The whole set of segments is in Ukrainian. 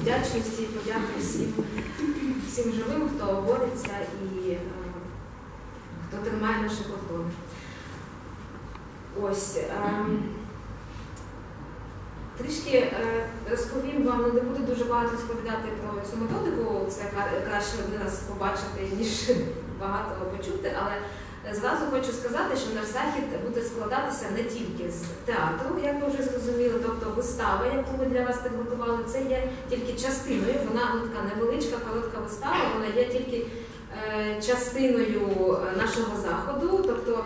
вдячності, подяки всім, всім живим, хто бореться і е, хто тримає наші кордони. Ось. ем, Трішки е, розповім вам, ну, не буду дуже багато розповідати про цю методику, це краще один раз побачити, ніж багато почути, але зразу хочу сказати, що наш захід буде складатися не тільки з театру, як ви вже зрозуміли, тобто вистава, яку ми для вас підготували, це є тільки частиною, вона ну, така невеличка, коротка вистава, вона є тільки е, частиною е, нашого заходу. тобто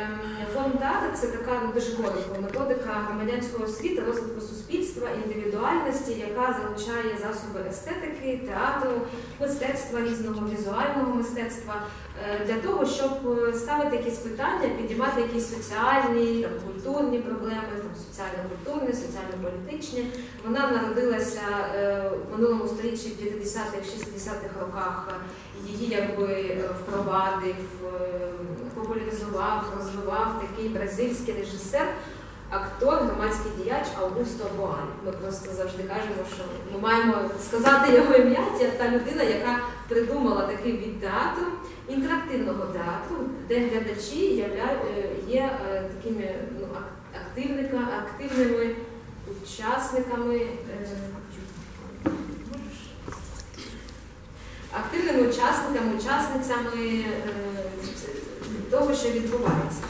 Ем, Фонд театр це така ну, дуже коротка методика громадянського освіти, розвитку суспільства, індивідуальності, яка залучає засоби естетики, театру, мистецтва різного візуального мистецтва е, для того, щоб е, ставити якісь питання, підіймати якісь соціальні, там, культурні проблеми, там, соціально-культурні, соціально-політичні. Вона народилася е, в минулому сторіччі в 50-х, 60-х роках. Її якби впровадив, популяризував, розвивав такий бразильський режисер, актор, громадський діяч Аугусто Боаль. Ми просто завжди кажемо, що ми маємо сказати його ім'я, та людина, яка придумала такий від театру, інтерактивного театру, де глядачі е, є е, такими ну, активними учасниками. е, активними учасниками, учасницями того, що відбувається.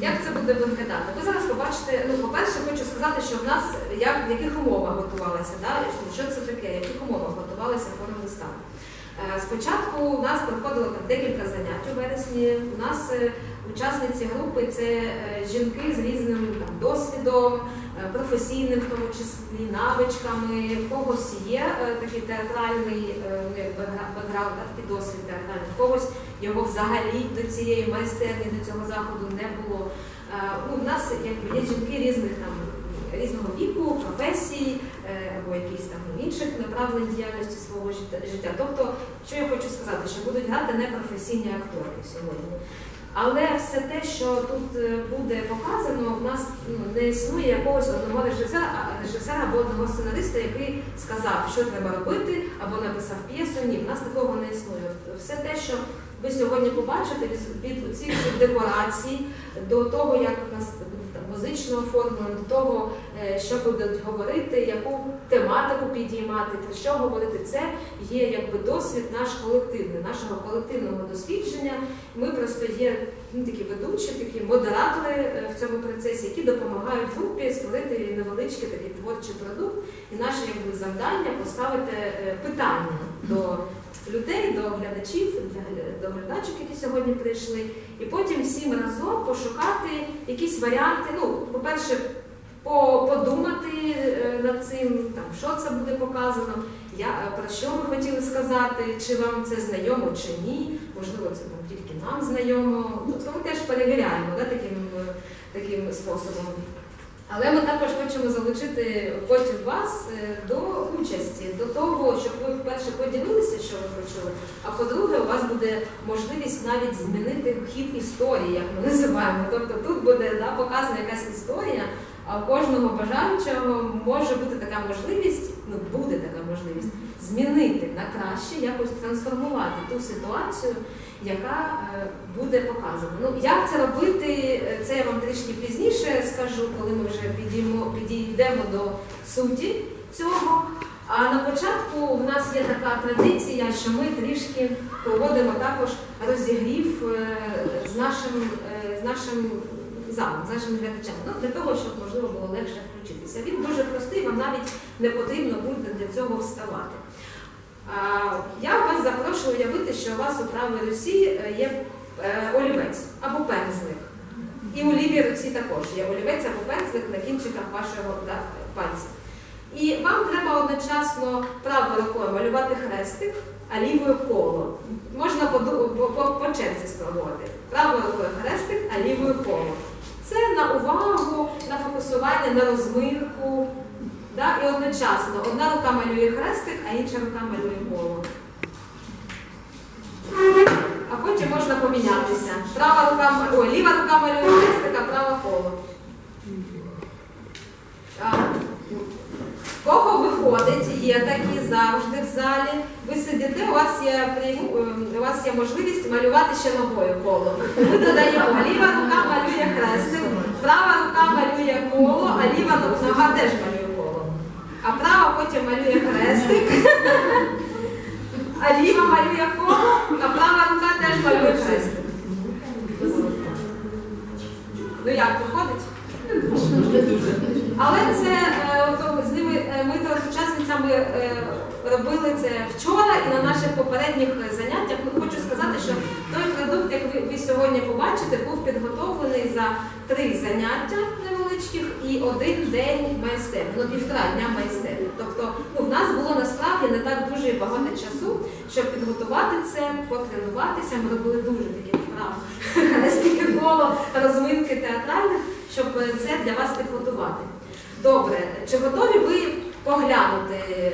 Як це буде виглядати? Ви зараз побачите, ну, по-перше, хочу сказати, що в нас як, в яких умовах готувалася, да? що це таке, в яких умовах готувалася форма вистави. Е, Спочатку у нас проходило там декілька занять у вересні. У нас е, учасниці групи це е, жінки з різним там, досвідом, професійним, в тому числі навичками, в когось є е, такий театральний е, ну, бекграунд, досвід театральний, в когось його взагалі до цієї майстерні, до цього заходу не було. Е, Ну, нас якби, є жінки різних там різного віку, професій е, або якісь там інших направлень діяльності свого життя-. Тобто, що я хочу сказати, що будуть грати непрофесійні акторки сьогодні. Але все те, що тут е, буде показано, в нас ну, не існує якогось одного режисера, або одного сценариста, який сказав, що треба робити, або написав п'єсу. Ні, в нас такого не існує. Все те, що ви сьогодні побачите від цих декорацій до того, як у нас буде там музично оформлено, до того, е, що будуть говорити, яку тематику підіймати, про що говорити, це є якби досвід наш колективний, нашого колективного дослідження. Ми просто є ну, такі ведучі, такі модератори е, в цьому процесі, які допомагають групі створити невеличкий такий творчий продукт. І наше якби завдання поставити е, питання до людей, до глядачів, до глядачок, які сьогодні прийшли, і потім всім разом пошукати якісь варіанти. Ну, по-перше, подумати е, над цим, там, що це буде показано, я, е, про що ми хотіли сказати, чи вам це знайомо, чи ні. Можливо, це тільки нам знайомо. Тобто ми теж перевіряємо да, таким, е, таким способом. Але ми також хочемо залучити потім вас е, до участі, до того, щоб ви вперше поділилися, що ви почули. А по-друге, у вас буде можливість навіть змінити хід історії, як ми називаємо. Тобто тут буде да, показана якась історія, кожного бажаючого може бути така можливість, ну буде така можливість змінити на краще, якось трансформувати ту ситуацію, яка е, буде показана. Ну як це робити, е, це я вам трішки пізніше скажу, коли ми вже підіймо, підійдемо до суті цього. А на початку в нас є така традиція, що ми трішки проводимо також розігрів е, з нашим, з нашим залом, з нашим глядачем. Ну, для того, щоб можливо було легше включитися. Він дуже простий, вам навіть не потрібно буде для цього вставати. Я вас запрошую уявити, що у вас у правій руці е, є е, олівець або пензлик. І у лівій руці також є олівець або пензлик на кінчиках вашого пальця. І вам треба одночасно правою рукою малювати хрестик, а лівою коло. Можна по, по, по, по черзі спробувати. Правою рукою хрестик, а лівою коло. Це на увагу, на фокусування, на розминку. Да? І одночасно одна рука малює хрестик, а інша рука малює голову. А потім можна помінятися. Права рука, о, ліва рука малює хрестик, а права коло. Кого виходить? є такі завжди в залі. Ви сидите, у вас є е, у вас є можливість малювати ще ногою коло. Ми додаємо, ліва рука малює хрестик, права рука малює коло, а ліва нога теж малює коло. А права потім малює хрестик, а ліва малює коло, а права рука теж малює хрестик. Ну як, виходить? Але це е, з ними е, ми то з учасницями е, робили це вчора і на наших попередніх заняттях. Ну, хочу сказати, що той продукт, як ви, сьогодні побачите, був підготовлений за три заняття невеличких і один день майстерні, ну півтора дня майстерні. Тобто ну, в нас було насправді не так дуже багато часу, щоб підготувати це, потренуватися. Ми робили дуже такі вправи, хрестики коло, розминки театральних, щоб це для вас підготувати. Добре, чи готові ви поглянути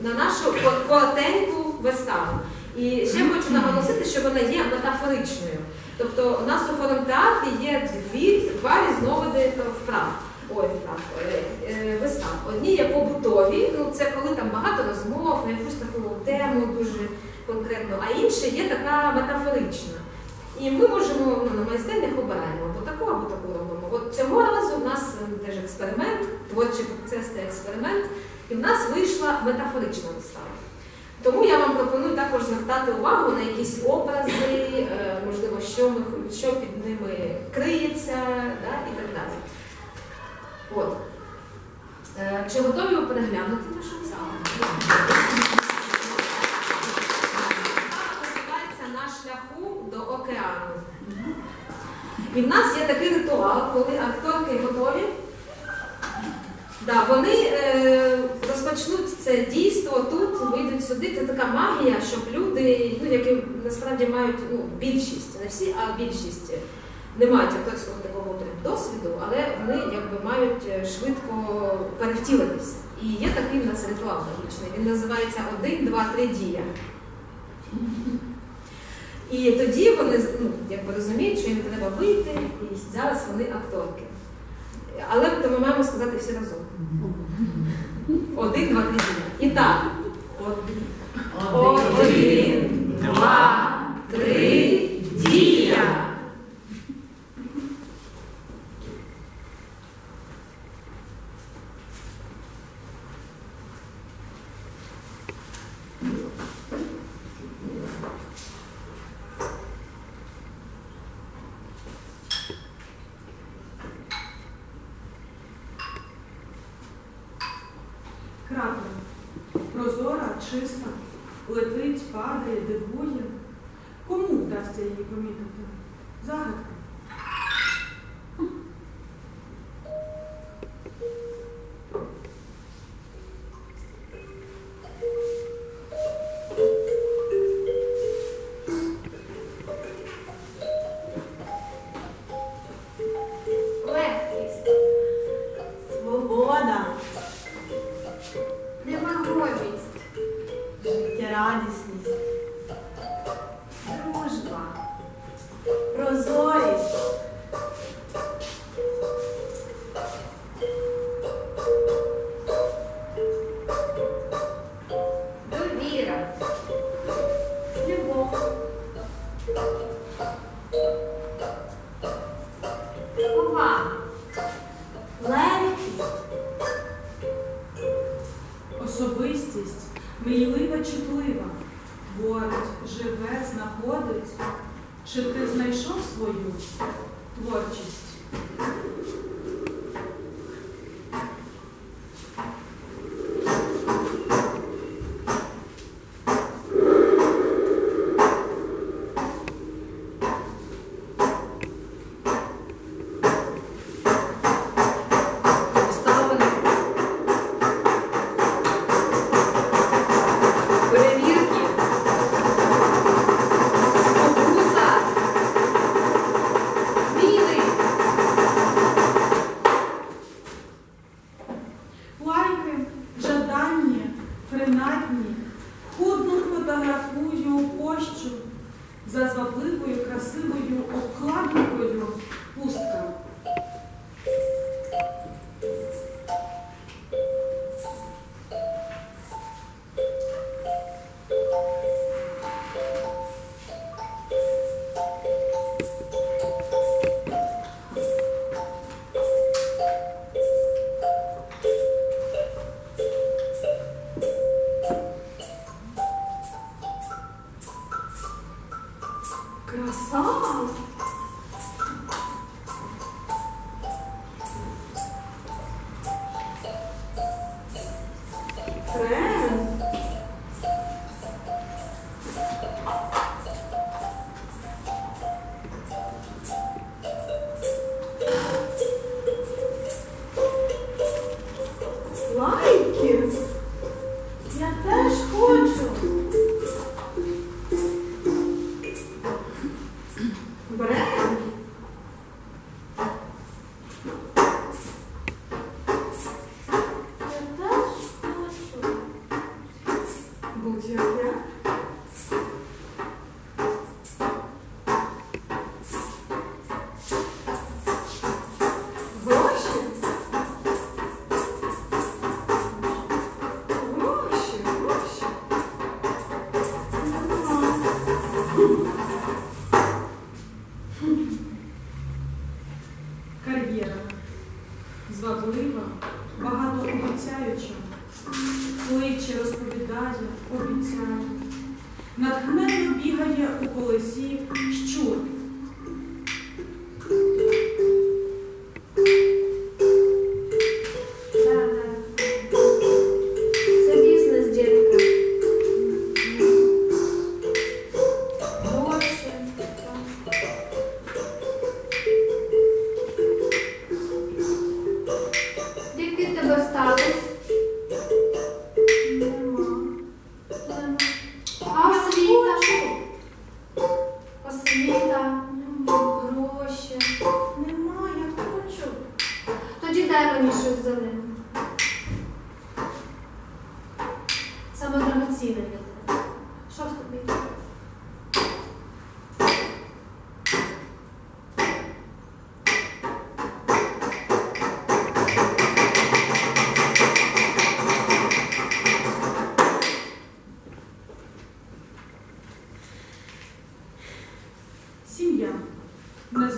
на нашу коротеньку виставу? І ще хочу наголосити, що вона є метафоричною. Тобто у нас у форум-театрі є дві, два різновиди вправ. Ой, вправ, е, е, вистав. Одні є побутові, ну це коли там багато розмов на якусь таку тему дуже конкретну, а інша є така метафорична. І ми можемо ну, на майстернях обираємо або таку, або таку робимо. От цього разу в нас е, теж експеримент, творчий процес та експеримент, і в нас вийшла метафорична вистава. Тому я вам пропоную також звертати увагу на якісь образи, е, можливо, що, ми, що під ними криється да, і так далі. От. Е, Чи готові ви переглянути нашу виставу? називається на шляху до океану. І в нас є такий ритуал, коли акторки готові. Да, вони е, розпочнуть це дійство тут, вийдуть сюди. Це така магія, щоб люди, ну, які насправді мають ну, більшість, не всі, а більшість не мають акторського такого досвіду, але вони якби мають е, швидко перевтілитися. І є такий в нас ритуал магічний. Він називається один, два, три дія. І тоді вони ну, якби розуміють, що їм треба вийти, і зараз вони акторки. Але то ми маємо сказати всі разом. Один, два, три дні. І так. Один, два, три, дія. Крапля. Прозора, чиста, летить, падає, дивує. Чи ти знайшов свою творчість? né? Кличе, розповідає, обіцяє. Натхненно бігає у колесі щур.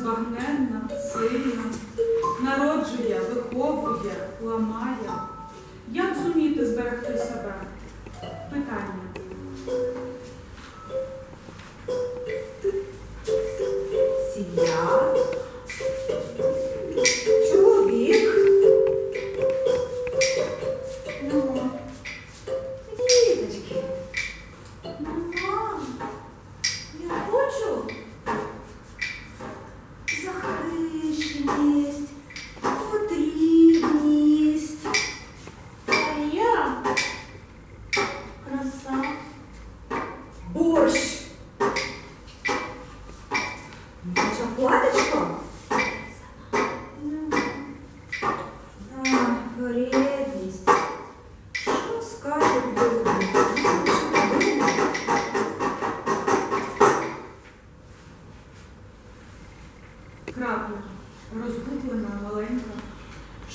Незбагненна, сильна, народжує, виховує, ламає. Як зуміти зберегти себе? Крапля, розгублена, маленька,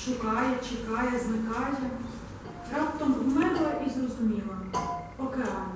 шукає, чекає, зникає. Раптом вмерла і зрозуміла. Океан.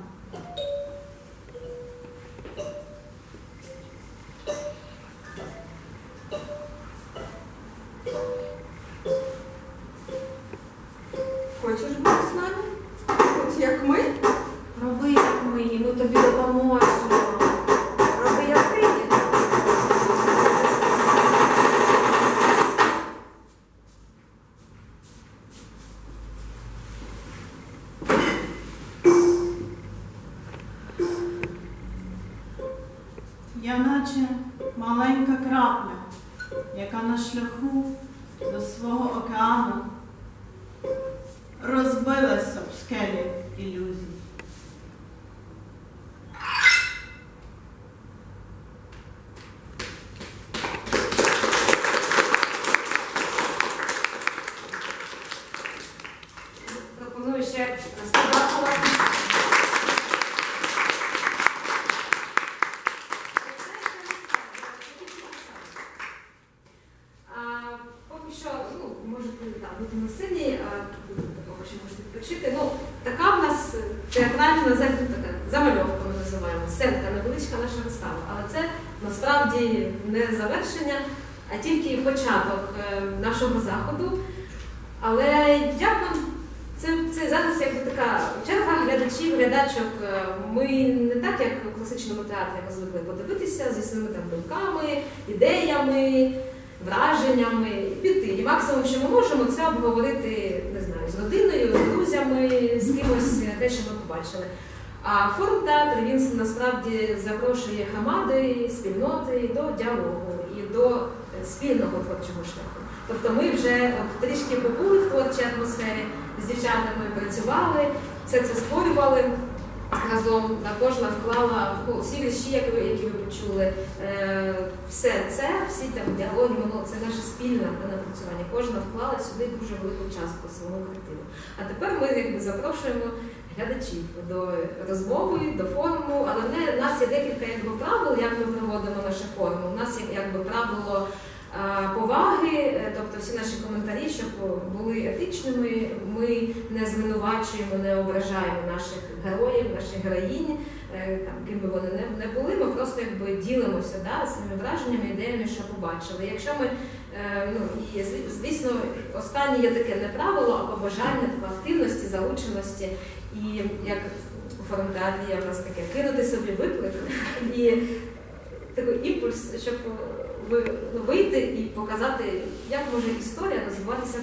А тільки початок е, нашого заходу. Але як нам це, це зараз якби така черга глядачів, глядачок. Е, Ми не так, як у класичному театрі ми звикли подивитися зі своїми там думками, ідеями, враженнями і піти. І максимум, що ми можемо, це обговорити не знаю, з родиною, з друзями, з кимось е, те, що ми побачили. А форум театр він насправді запрошує громади, спільноти до діалогу і до спільного творчого шляху. Тобто ми вже от, трішки побули в творчій атмосфері, з дівчатами працювали, все це створювали разом. Да, кожна вклала ну, всі вірші, які ви, які ви почули. Е, все це, всі там діалоги, воно це наше спільне напрацювання. Кожна вклала сюди дуже велику частку свого колективу. А тепер ми якби запрошуємо глядачів до розмови, до форуму. Але в нас є декілька якби правил, як ми проводимо наше форум. У нас є якби правило. Поваги, е, тобто всі наші коментарі, щоб були етичними, ми не звинувачуємо, не ображаємо наших героїв, наших героїнь, е, там ким би вони не, були. Ми просто якби ділимося да, своїми враженнями, ідеями, що побачили. Якщо ми е, ну і звісно, останнє є таке не правило, а побажання активності, залученості і як у фронтеатрі є в нас таке кинути собі виклик і такий імпульс, щоб вийти і показати, як може історія розвиватися